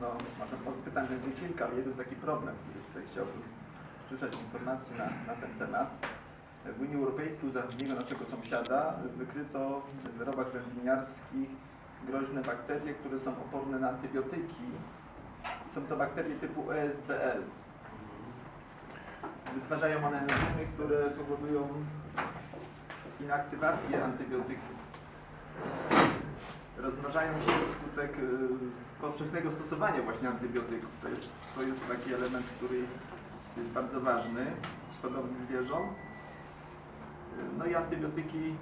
no, może, może pytań będzie kilka, ale jeden taki problem, który tutaj chciałbym usłyszeć informacji na, na ten temat. W Unii Europejskiej u zachodniego naszego sąsiada wykryto w wyrobach wędliniarskich groźne bakterie, które są oporne na antybiotyki. Są to bakterie typu ESBL. Wytwarzają one enzymy, które powodują inaktywację antybiotyków. Rozmnażają się wskutek powszechnego stosowania właśnie antybiotyków. To jest, to jest taki element, który jest bardzo ważny w hodowli zwierząt. No i antybiotyki mm,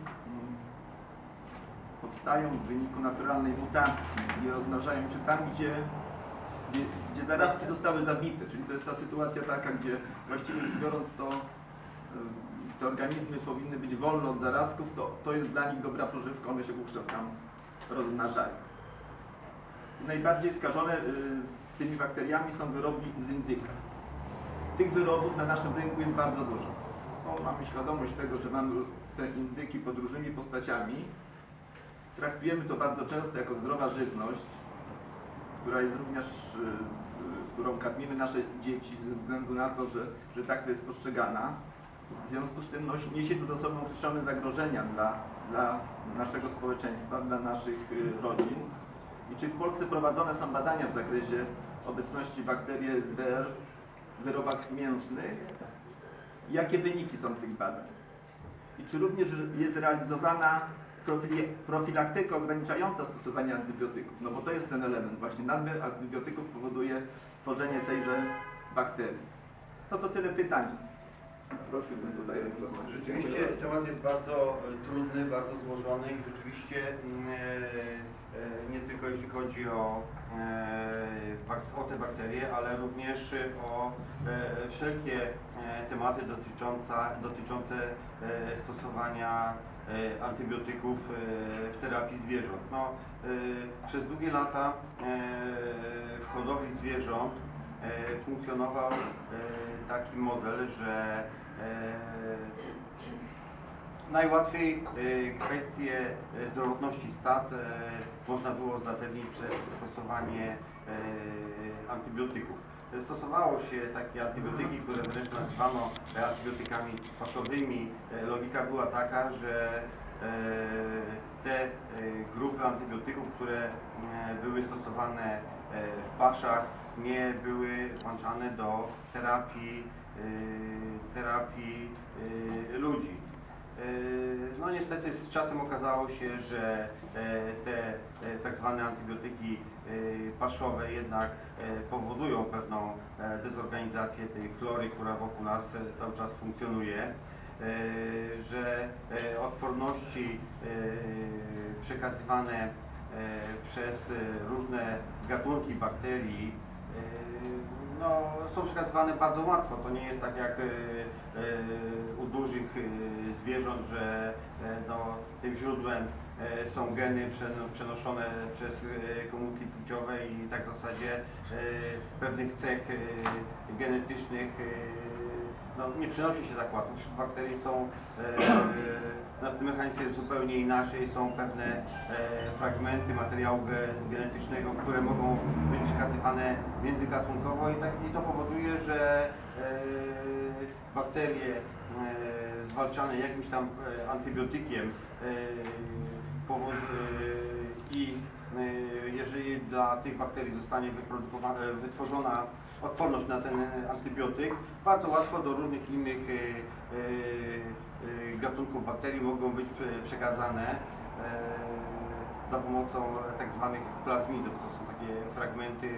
powstają w wyniku naturalnej mutacji i rozmnażają się tam, gdzie, gdzie, gdzie zarazki zostały zabite. Czyli to jest ta sytuacja taka, gdzie właściwie biorąc to y, te organizmy powinny być wolne od zarazków, to, to jest dla nich dobra pożywka, one się wówczas tam rozmnażają. Najbardziej skażone y, tymi bakteriami są wyrobi z indyka. Tych wyrobów na naszym rynku jest bardzo dużo. No, mamy świadomość tego, że mamy te indyki pod różnymi postaciami. Traktujemy to bardzo często jako zdrowa żywność, która jest również, y, y, którą karmimy nasze dzieci ze względu na to, że, że tak to jest postrzegana. W związku z tym no, niesie to ze sobą określone zagrożenia dla, dla naszego społeczeństwa, dla naszych rodzin. I czy w Polsce prowadzone są badania w zakresie obecności bakterii SBR w wyrobach mięsnych? Jakie wyniki są tych badań? I czy również jest realizowana profilaktyka ograniczająca stosowanie antybiotyków? No bo to jest ten element właśnie. Nadmiar antybiotyków powoduje tworzenie tejże bakterii. No to tyle pytań. Prosiłbym tutaj o Rzeczywiście temat jest bardzo e, trudny, bardzo złożony i rzeczywiście mm, e, nie tylko jeśli chodzi o, e, o te bakterie, ale również o e, wszelkie e, tematy dotyczące e, stosowania e, antybiotyków e, w terapii zwierząt. No, e, przez długie lata e, w hodowli zwierząt e, funkcjonował e, taki model, że e, najłatwiej e, kwestie e, zdrowotności stad e, można było zapewnić przez stosowanie antybiotyków. Stosowało się takie antybiotyki, które wręcz nazywano antybiotykami paszowymi. Logika była taka, że te grupy antybiotyków, które były stosowane w paszach, nie były włączane do terapii, terapii ludzi. E, No niestety z czasem okazało się, że e, te e, tak zwane antybiotyki paszowe jednak powodują pewną dezorganizację tej flory, która wokół nas cały czas funkcjonuje, że odporności przekazywane przez różne gatunki bakterii no, są przekazywane bardzo łatwo. To nie jest tak jak e, e, u dużych e, zwierząt, że no, tym źródłem są geny przeno- przenoszone przez komórki płciowe i tak w zasadzie pewnych cech genetycznych no, nie przenosi się łatwo. Wśród bakterii są, e, na tym mechanizmie jest zupełnie inaczej, są pewne e, fragmenty materiału ge- genetycznego, które mogą być przekazywane międzygatunkowo i, tak, i to powoduje, że e, bakterie e, zwalczane jakimś tam e, antybiotykiem e, powod, e, i e, jeżeli dla tych bakterii zostanie e, wytworzona odporność na ten antybiotyk, bardzo łatwo do różnych innych e, e, gatunków bakterii mogą być prze- przekazane za pomocą tak zwanych plazmidów. To są takie fragmenty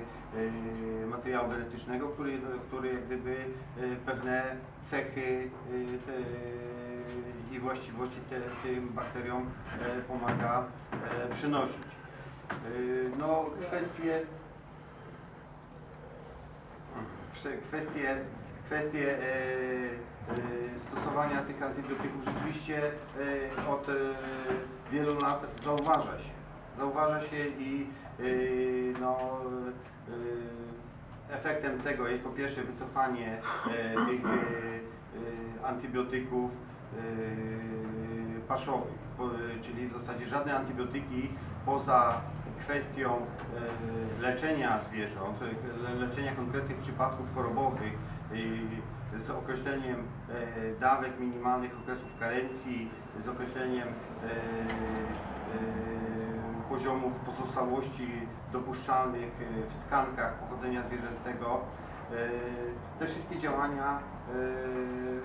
materiału genetycznego, który, który jak gdyby pewne cechy te, i właściwości te, tym bakteriom pomaga przynosić. E, No, kwestie kwestie, kwestie e, e, stosowania tych antybiotyków rzeczywiście od wielu lat zauważa się. Zauważa się i no, efektem tego jest po pierwsze wycofanie tych antybiotyków paszowych, czyli w zasadzie żadne antybiotyki poza kwestią e, leczenia zwierząt, e, le- leczenia konkretnych przypadków chorobowych z określeniem e, dawek minimalnych okresów karencji, z określeniem poziomów pozostałości dopuszczalnych w tkankach pochodzenia zwierzęcego. Te wszystkie działania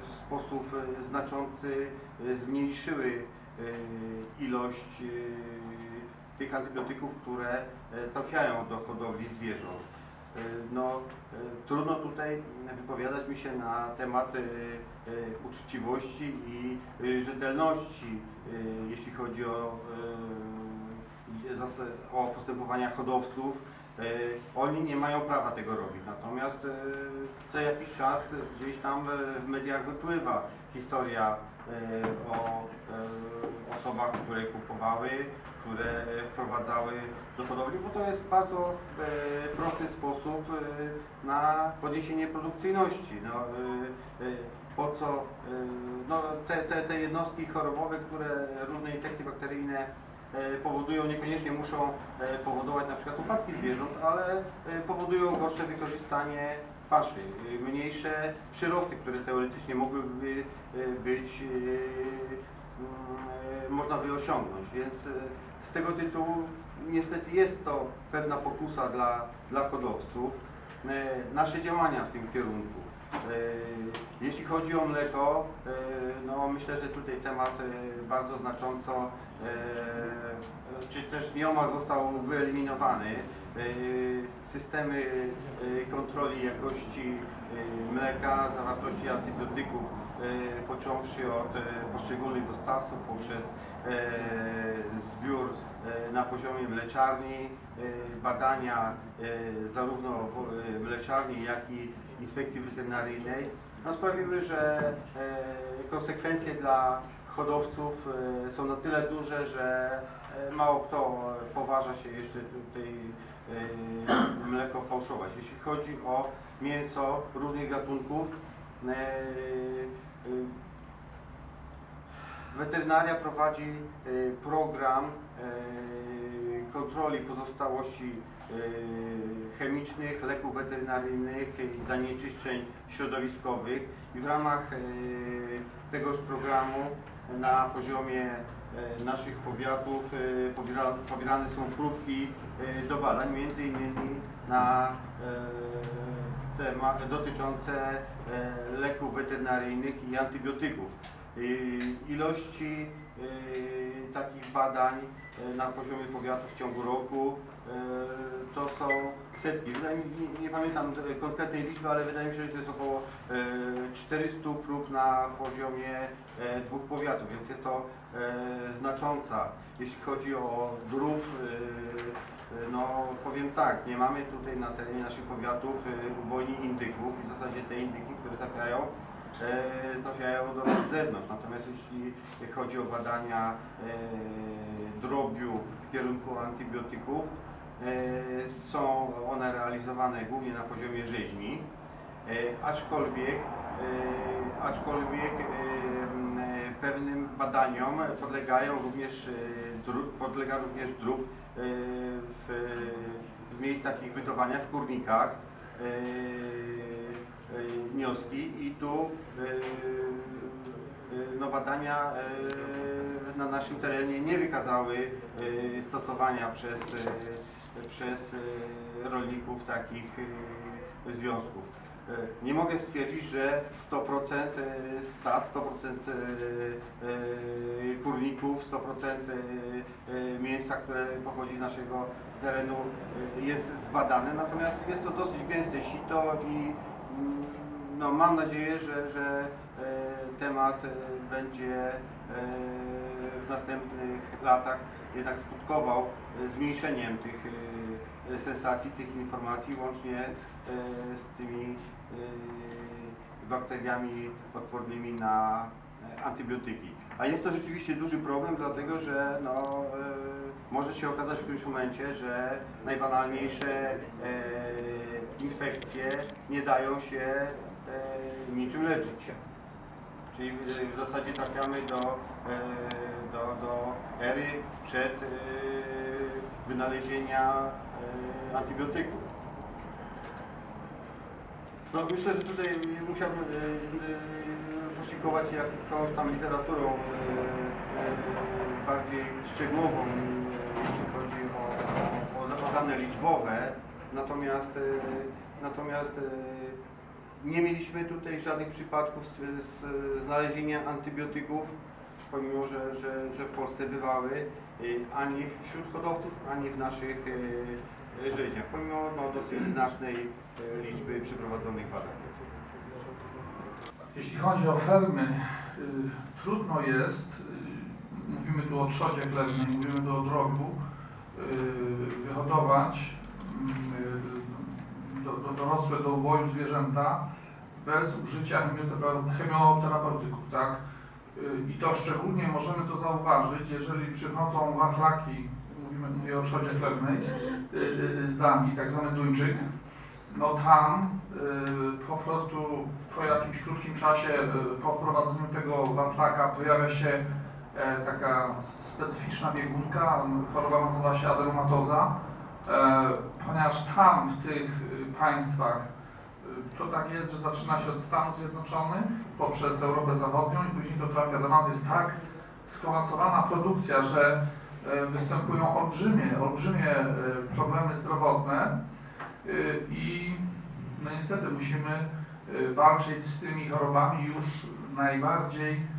w sposób znaczący zmniejszyły ilość tych antybiotyków, które e, trafiają do hodowli zwierząt. E, No, e, trudno tutaj wypowiadać mi się na temat uczciwości i rzetelności, jeśli chodzi o, o postępowania hodowców. Oni nie mają prawa tego robić, natomiast co jakiś czas gdzieś tam w mediach wypływa historia o e, osobach, które kupowały, które wprowadzały do hodowli, bo to jest bardzo e, prosty sposób na podniesienie produkcyjności. No, po co no, te, te, te jednostki chorobowe, które różne infekcje bakteryjne powodują, niekoniecznie muszą powodować na przykład upadki zwierząt, ale powodują gorsze wykorzystanie paszy, e, mniejsze przyrosty, które teoretycznie mogłyby e, być, e, mm, można by osiągnąć, więc z tego tytułu niestety jest to pewna pokusa dla, dla hodowców. Nasze działania w tym kierunku. E, Jeśli chodzi o mleko, e, no myślę, że tutaj temat e, bardzo znacząco, czy też nieomal został wyeliminowany. Systemy kontroli jakości mleka, zawartości antybiotyków, począwszy od poszczególnych dostawców poprzez zbiór na poziomie mleczarni, e, badania e, zarówno e, mleczarni, jak i inspekcji weterynaryjnej, no sprawiły, że e, konsekwencje dla hodowców e, są na tyle duże, że e, mało kto poważa się jeszcze tutaj e, mleko fałszować. Jeśli chodzi o mięso różnych gatunków, e, e, Weterynaria prowadzi e, program e, kontroli pozostałości e, chemicznych, leków weterynaryjnych i zanieczyszczeń środowiskowych i w ramach tegoż programu na poziomie naszych powiatów pobiera, pobierane są próbki do badań, między innymi na temat dotyczące leków weterynaryjnych i antybiotyków. Y, Ilości y, takich badań y, na poziomie powiatu w ciągu roku to są setki. Nie, pamiętam konkretnej liczby, ale wydaje mi się, że to jest około e, 400 prób na poziomie e, dwóch powiatów, więc jest to e, znacząca. Jeśli chodzi o drób, no powiem tak, nie mamy tutaj na terenie naszych powiatów ubojni indyków i w zasadzie te indyki, które trafiają, trafiają do nas z zewnątrz. Natomiast jeśli chodzi o badania e, drobiu w kierunku antybiotyków, e, są one realizowane głównie na poziomie rzeźni, e, aczkolwiek, aczkolwiek pewnym badaniom podlegają również, podlega również drób w, w miejscach ich bytowania, w kurnikach. E, wnioski i tu e, e, no, badania na naszym terenie nie wykazały stosowania przez, przez rolników takich związków. Nie mogę stwierdzić, że 100% e, stad, 100% e, e, kurników, 100% e, e, mięsa, które pochodzi z naszego terenu jest zbadane, natomiast jest to dosyć gęste sito i no, mam nadzieję, że, że e, temat e, będzie e, w następnych latach jednak skutkował zmniejszeniem tych sensacji, tych informacji, łącznie z tymi bakteriami odpornymi na antybiotyki. A jest to rzeczywiście duży problem, dlatego że no, może się okazać w którymś momencie, że najbanalniejsze infekcje nie dają się e, niczym leczyć. Czyli e, w zasadzie trafiamy do, e, do, do ery sprzed wynalezienia antybiotyków. No myślę, że tutaj musiałbym posiłkować jakąś tam literaturą bardziej szczegółową, jeśli chodzi o, o, o dane liczbowe. Natomiast, e, natomiast e, nie mieliśmy tutaj żadnych przypadków z, z znalezienia antybiotyków, pomimo że, że, że w Polsce bywały, y, ani wśród hodowców, ani w naszych rzeźniach, pomimo no, dosyć znacznej liczby przeprowadzonych badań. Jeśli chodzi o fermy, trudno jest, mówimy tu o trzodzie chlewnej, mówimy tu o drogu, wyhodować do, do dorosłe do uboju zwierzęta bez użycia chemiotera- chemioterapeutyków, tak? Y, I to szczególnie możemy to zauważyć, jeżeli przychodzą wachlaki, mówimy, mówię o trzodzie chlewnej, y, y, z Danii, tak zwany Duńczyk, no tam y, po prostu po jakimś krótkim czasie y, po wprowadzeniu tego wędlaka pojawia się e, taka specyficzna biegunka, choroba nazywa się adenomatoza, e, ponieważ tam w tych y, państwach y, to tak jest, że zaczyna się od Stanów Zjednoczonych poprzez Europę Zachodnią i później to trafia do nas. Jest tak skomasowana produkcja, że e, występują olbrzymie, olbrzymie problemy zdrowotne, Y, i no niestety musimy y, walczyć z tymi chorobami już najbardziej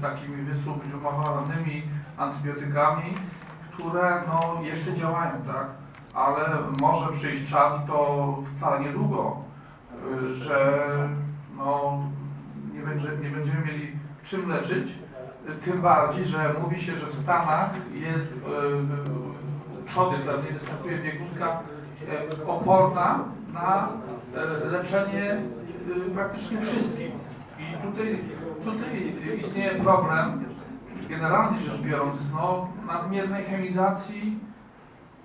takimi wysublimowanymi antybiotykami, które no jeszcze działają, tak? Ale może przyjść czas to wcale niedługo, że no nie, będzie, nie będziemy mieli czym leczyć, tym bardziej, że mówi się, że w Stanach jest y, trzody chlewnej, występuje biegunka e, oporna na e, leczenie praktycznie wszystkich. I tutaj, tutaj istnieje problem, generalnie rzecz biorąc, no, nadmiernej chemizacji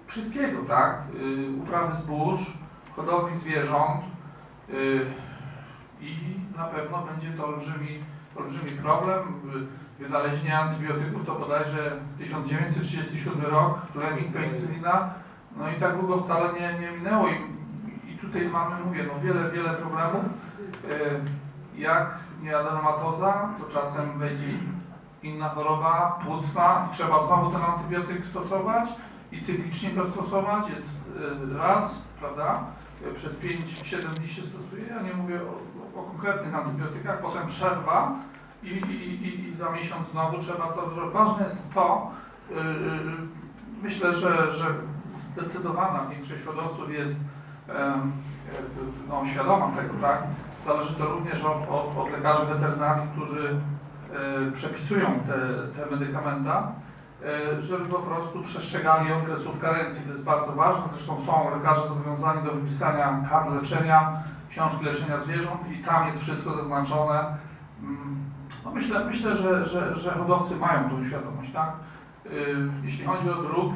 wszystkiego, tak? Y, Uprawy zbóż, hodowli zwierząt y, i na pewno będzie to olbrzymi, olbrzymi problem. Y, Wynalezienie antybiotyków to bodajże 1937 rok, Fleming penicylina, no i tak długo wcale nie, nie minęło i, i tutaj mamy, mówię, no wiele, wiele problemów. Jak nie adenomatoza, to czasem będzie inna choroba płucna trzeba znowu ten antybiotyk stosować i cyklicznie go stosować. Jest y, raz, prawda, y, przez 5-7 dni się stosuje, ja nie mówię o, o konkretnych antybiotykach, potem przerwa i, i, i, i za miesiąc znowu trzeba to, że ważne jest to, y, y, myślę, że, że zdecydowana większość hodowców jest em, y, no, świadoma tego, tak? Zależy to również od, od, od lekarzy weterynarii, którzy przepisują te, te medykamenta, e, żeby po prostu przestrzegali okresów karencji. To jest bardzo ważne. Zresztą są lekarze zobowiązani do wypisania kart leczenia, książki leczenia zwierząt i tam jest wszystko zaznaczone. Mm, No myślę, myślę że, że, że hodowcy mają tą świadomość, tak? E, Jeśli chodzi o drób,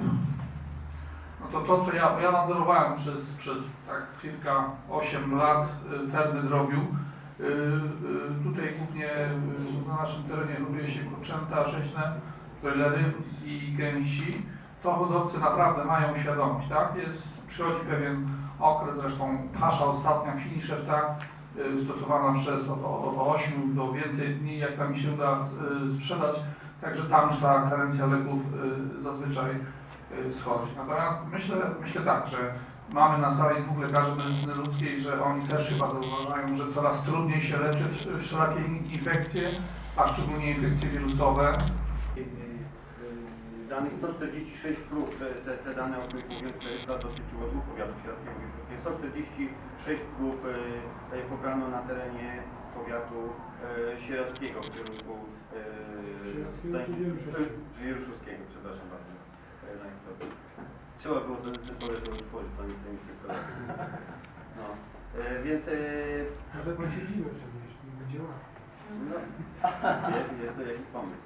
no to to, co ja, ja nadzorowałem przez, przez tak circa 8 lat fermy drobiu, tutaj głównie y, na naszym terenie hoduje się kurczęta, rzeźne, broilery i gęsi, to hodowcy naprawdę mają świadomość, tak? Jest, przychodzi pewien okres, zresztą pasza ostatnia, finisher, tak? Y, stosowana przez od, od 8 do więcej dni, jak tam się uda y, sprzedać, także tam już ta karencja leków y, zazwyczaj y, schodzi. Natomiast myślę, myślę tak, że mamy na sali dwóch lekarzy medycyny ludzkiej, że oni też chyba zauważają, że coraz trudniej się leczy wsz- wszelakie infekcje, a szczególnie infekcje wirusowe. Y, Danych 146 prób, te, te, dane, o których mówiłem, chyba dotyczyło dwóch powiatów Rzeszowskiego. 146 prób y, y, pobrano na terenie powiatu y, sieradzkiego w kierunku Sieradzkiego czy Wieruszowskiego? y, Wieruszowskiego, przepraszam bardzo. To, trzeba było ten powiat utworzyć, panie panie inspektorze. No, y, więc y, Może pan się dziwę przenieść, nie będzie łatwo. no, jest, jest to jakiś pomysł.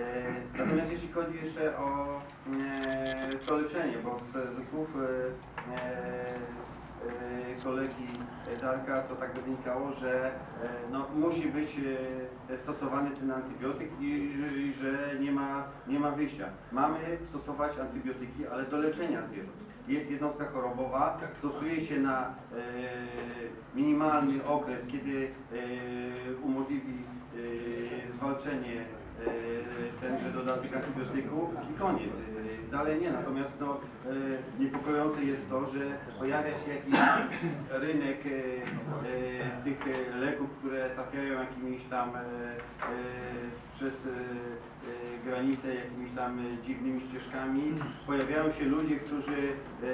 E, Natomiast jeśli chodzi jeszcze o e, to leczenie, bo z, ze słów e, e, kolegi Darka, to tak by wynikało, że e, no, musi być e, stosowany ten antybiotyk i że, i że nie, ma, nie ma wyjścia. Mamy stosować antybiotyki, ale do leczenia zwierząt. Jest jednostka chorobowa, stosuje się na e, minimalny okres, kiedy e, umożliwi e, zwalczenie e, tenże dodatek antybiotyku i koniec. Dalej nie, natomiast no, e, niepokojące jest to, że pojawia się jakiś rynek e, tych leków, które trafiają jakimiś tam przez granicę jakimiś tam e, dziwnymi ścieżkami. Pojawiają się ludzie, którzy e,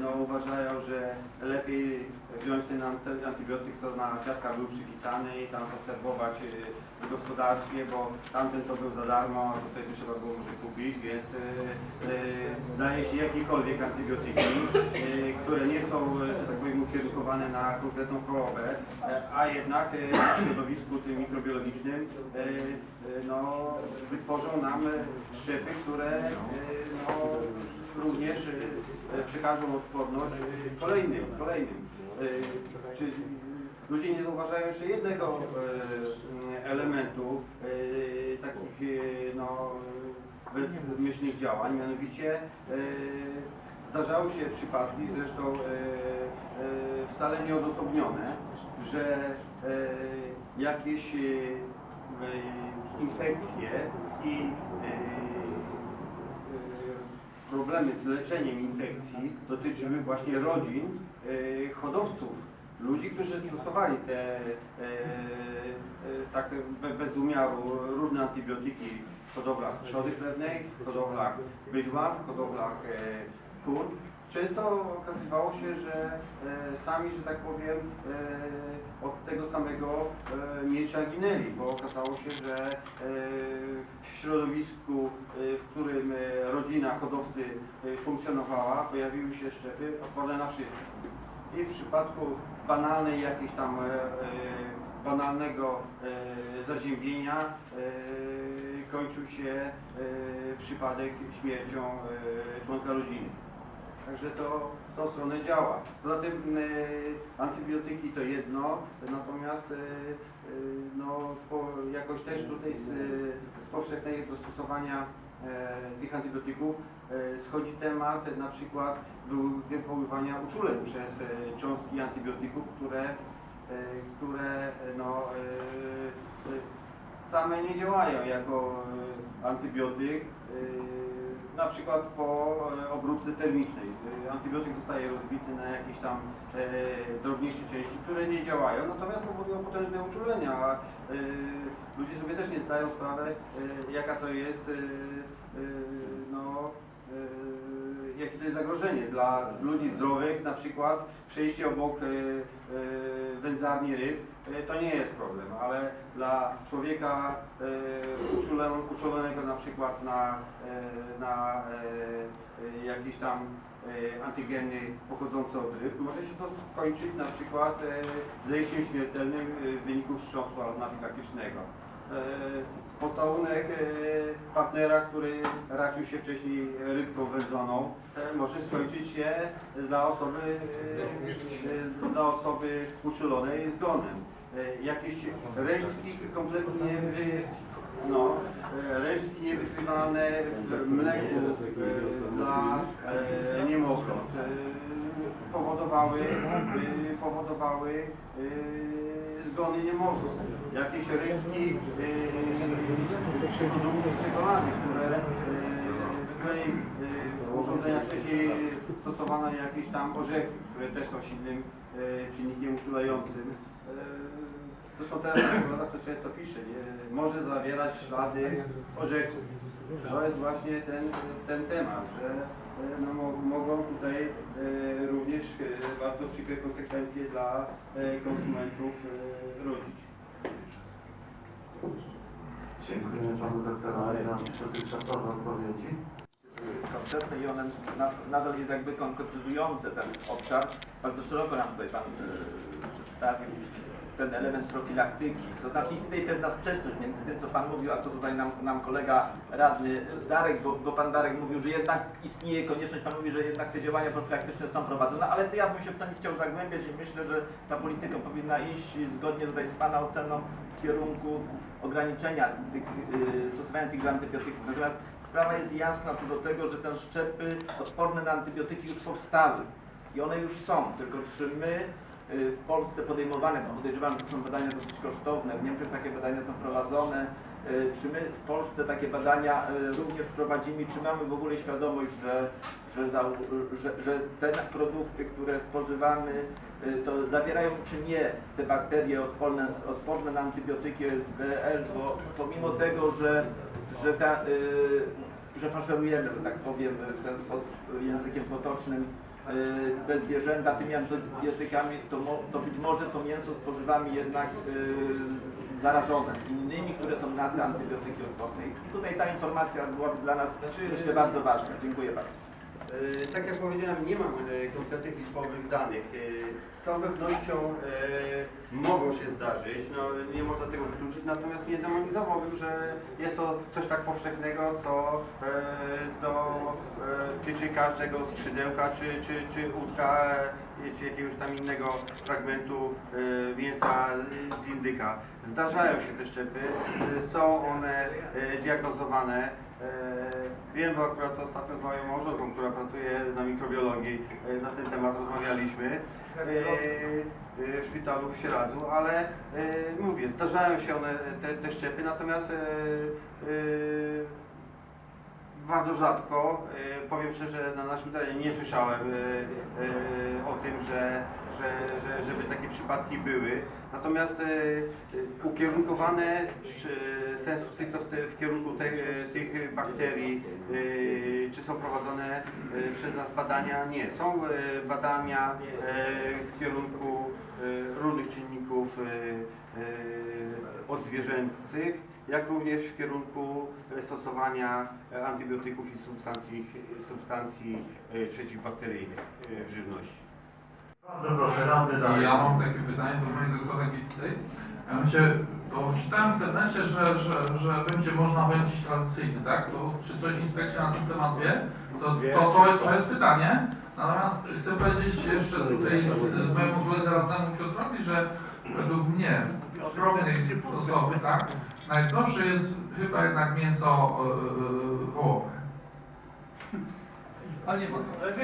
no, uważają, że lepiej wziąć ten anty- antybiotyk, co na kwiatkach był przypisany i tam zaserwować e, w gospodarstwie, bo tamten to był za darmo, a tutaj to trzeba było może kupić, więc e, daje się jakiekolwiek antybiotyki, e, które nie są, że tak powiem, ukierunkowane na konkretną chorobę, e, a jednak w środowisku tym mikrobiologicznym no, wytworzą nam szczepy, które no, również e, przekażą odporność e, kolejnym, kolejnym. Czy ludzie nie zauważają jeszcze jednego elementu takich no, bezmyślnych działań, mianowicie zdarzały się przypadki, zresztą wcale nieodosobnione, że jakieś infekcje i problemy z leczeniem infekcji dotyczyły właśnie rodzin e, hodowców. Ludzi, którzy stosowali te e, e, tak be, bez umiaru różne antybiotyki w hodowlach trzody chlewnej, w hodowlach bydła, w hodowlach kur. Często okazywało się, że e, sami, że tak powiem, e, od tego samego e, miecza ginęli, bo okazało się, że w środowisku, w którym rodzina hodowcy funkcjonowała, pojawiły się szczepy odporne na wszystko. I w przypadku banalnej jakiejś tam banalnego zaziębienia kończył się przypadek śmiercią członka rodziny. Także to w tą stronę działa. Poza tym e, antybiotyki to jedno, natomiast e, e, no, po, jakoś też tutaj z, z powszechnego stosowania e, tych antybiotyków e, schodzi temat na przykład wy- wywoływania uczuleń przez e, cząstki antybiotyków, które, e, które no, e, e, same nie działają jako e, antybiotyk. e, Na przykład po e, obróbce termicznej. E, Antybiotyk zostaje rozbity na jakieś tam e, drobniejsze części, które nie działają, natomiast powodują potężne uczulenia. Ludzie sobie też nie zdają sprawę, e, jaka to jest no, jakie to jest zagrożenie dla ludzi zdrowych, na przykład przejście obok e, e, wędzarni ryb, e, to nie jest problem, ale dla człowieka uczulon- uczulonego na przykład na, na jakieś tam antygeny pochodzące od ryb, może się to skończyć na przykład zejściem śmiertelnym w wyniku wstrząsu anafilaktycznego. Pocałunek e, partnera, który raczył się wcześniej rybką wędzoną, e, może skończyć się dla osoby, e, dla osoby uczulonej zgonem. Jakieś resztki kompletnie wy, no, resztki niewykrywalne w mleku dla niemowląt powodowały, powodowały zgony niemowląt. Jakieś resztki e, produktów czekolady, które, e, w której e, urządzenia wcześniej stosowano jakieś tam orzechy, które też są silnym e, czynnikiem uczulającym. E, Zresztą teraz na czekoladach to często pisze, nie? może zawierać ślady orzechów. To jest właśnie ten, ten temat, że no, mo- mogą tutaj e, również e, bardzo przykre konsekwencje dla e, konsumentów e, rodzić. Dziękuję panu doktorowi za dotychczasowe odpowiedzi. koncepty i one na, nadal jest jakby konkretyzujące ten obszar. Bardzo szeroko nam tutaj Pan e, przedstawił ten element profilaktyki. To znaczy istnieje pewna sprzeczność między tym, co Pan mówił, a co tutaj nam, nam kolega radny Darek, bo, bo Pan Darek mówił, że jednak istnieje konieczność, Pan mówi, że jednak te działania profilaktyczne są prowadzone, ale to ja bym się w to nie chciał zagłębiać i myślę, że ta polityka powinna iść zgodnie tutaj z Pana oceną w kierunku ograniczenia tych, yy, stosowania tych antybiotyków. Natomiast sprawa jest jasna co do tego, że te szczepy odporne na antybiotyki już powstały i one już są, tylko czy my w Polsce podejmowane, bo podejrzewam, że to są badania dosyć kosztowne, w Niemczech takie badania są prowadzone, y, czy my w Polsce takie badania y, również prowadzimy, czy mamy w ogóle świadomość, że, że, za, że, że te produkty, które spożywamy, y, to zawierają czy nie te bakterie odporne, odporne na antybiotyki SBL, bo pomimo tego, że, że, ta, y, że faszerujemy, że tak powiem, w ten sposób językiem potocznym, y, te zwierzęta tymi antybiotykami, to, mo, to być może to mięso spożywamy jednak y, zarażone innymi, które są na te antybiotyki odporne. I tutaj ta informacja byłaby dla nas myślę bardzo ważna. Dziękuję bardzo. E, Tak jak powiedziałem, nie mam e, konkretnych liczbowych danych. E, Z całą pewnością mogą się zdarzyć, no, nie można tego wykluczyć, natomiast nie demonizowałbym, że jest to coś tak powszechnego, co e, tyczy każdego skrzydełka, czy, czy, czy udka, czy jakiegoś tam innego fragmentu mięsa z indyka. Zdarzają się te szczepy, są one diagnozowane. E, Wiem, bo akurat ostatnio z moją małżonką, która pracuje na mikrobiologii, e, na ten temat rozmawialiśmy e, w szpitalu w Sieradzu, ale mówię, zdarzają się one, te, te szczepy, natomiast bardzo rzadko, e, powiem szczerze, na naszym terenie nie słyszałem e, e, o tym, że, że, że, żeby takie przypadki były. Natomiast ukierunkowane sensu stricto w, kierunku te, tych bakterii, czy są prowadzone przez nas badania? Nie. Są badania w kierunku różnych czynników odzwierzęcych, jak również w kierunku e, stosowania e, antybiotyków i substancji, substancji e, przeciwbakteryjnych w żywności. Bardzo proszę, radny I dalej. ja mam takie pytanie do mojego kolegi tutaj. Mianowicie, bo czytałem w internecie, że, że, że będzie można wędzić tradycyjny, tak? To czy coś inspekcja na ten temat wie? To, to, to, to jest pytanie. Natomiast chcę powiedzieć jeszcze tutaj mojemu koledze radnemu Piotrowi, że według mnie, skromnej osoby, tak? Najzdrowsze jest chyba jednak mięso yy, wołowe. Ale nie ma.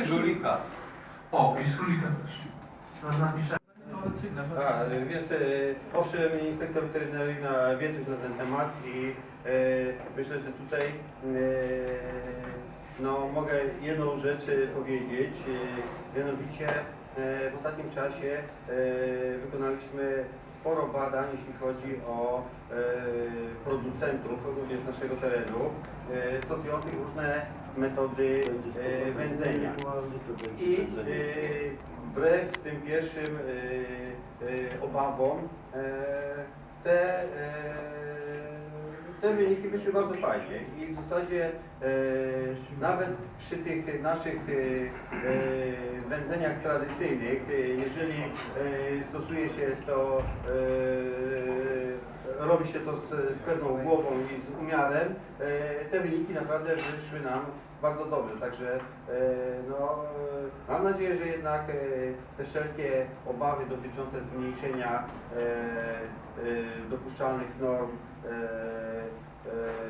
Żulika. O, i z królika też. Tradycyjne. A, więc e, owszem, inspekcja weterynaryjna wie coś na ten temat i e, myślę, że tutaj e, no, mogę jedną rzecz powiedzieć, e, mianowicie e, w ostatnim czasie e, wykonaliśmy sporo badań, jeśli chodzi o e, producentów również naszego terenu, e, stosujących różne metody e, wędzenia. I wbrew tym pierwszym obawom te, te wyniki wyszły bardzo fajnie i w zasadzie e, nawet przy tych naszych e, e, wędzeniach tradycyjnych, e, jeżeli e, stosuje się to, e, robi się to z, z pewną głową i z umiarem, te wyniki naprawdę wyszły nam bardzo dobrze, także no, mam nadzieję, że jednak te wszelkie obawy dotyczące zmniejszenia dopuszczalnych norm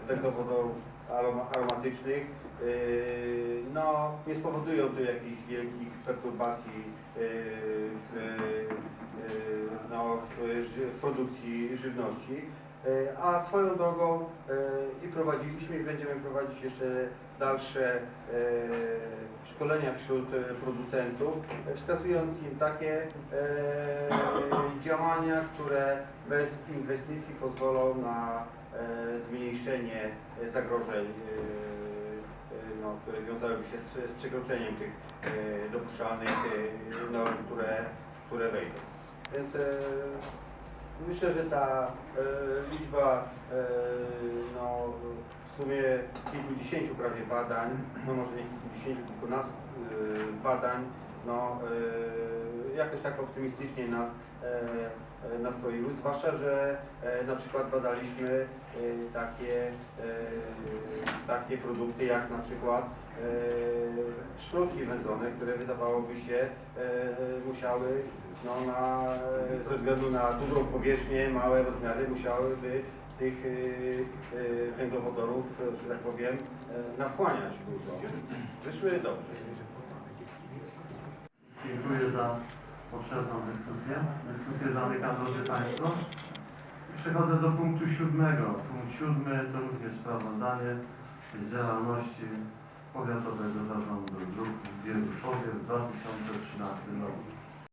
węglowodorów aroma, aromatycznych e, no, nie spowodują tu jakichś wielkich perturbacji e, w, e, no, w, produkcji żywności. E, A swoją drogą e, i prowadziliśmy i będziemy prowadzić jeszcze dalsze e, szkolenia wśród e, producentów, wskazując im takie e, działania, które bez inwestycji pozwolą na e, zmniejszenie zagrożeń, no, które wiązałyby się z, z przekroczeniem tych dopuszczalnych norm, które, które wejdą. Więc Myślę, że ta liczba no, w sumie kilkudziesięciu prawie badań, no może nie kilkudziesięciu, kilkunastu e, badań, no, e, jakoś tak optymistycznie nas e, e, nastroiły, zwłaszcza, że e, na przykład badaliśmy takie, takie produkty jak na przykład szprotki wędzone, które wydawałoby się musiały no, na, ze względu na dużą powierzchnię, małe rozmiary musiałyby tych e, e, węglowodorów, że tak powiem, e, nawchłaniać dużo. Wyszły dobrze. Dziękuję za obszerną dyskusję. Dyskusję zamykam, drodzy Państwo. Przechodzę do punktu siódmego. Punkt siódmy to również sprawozdanie z działalności Powiatowego Zarządu Dróg w Wieruszowie w 2013 roku.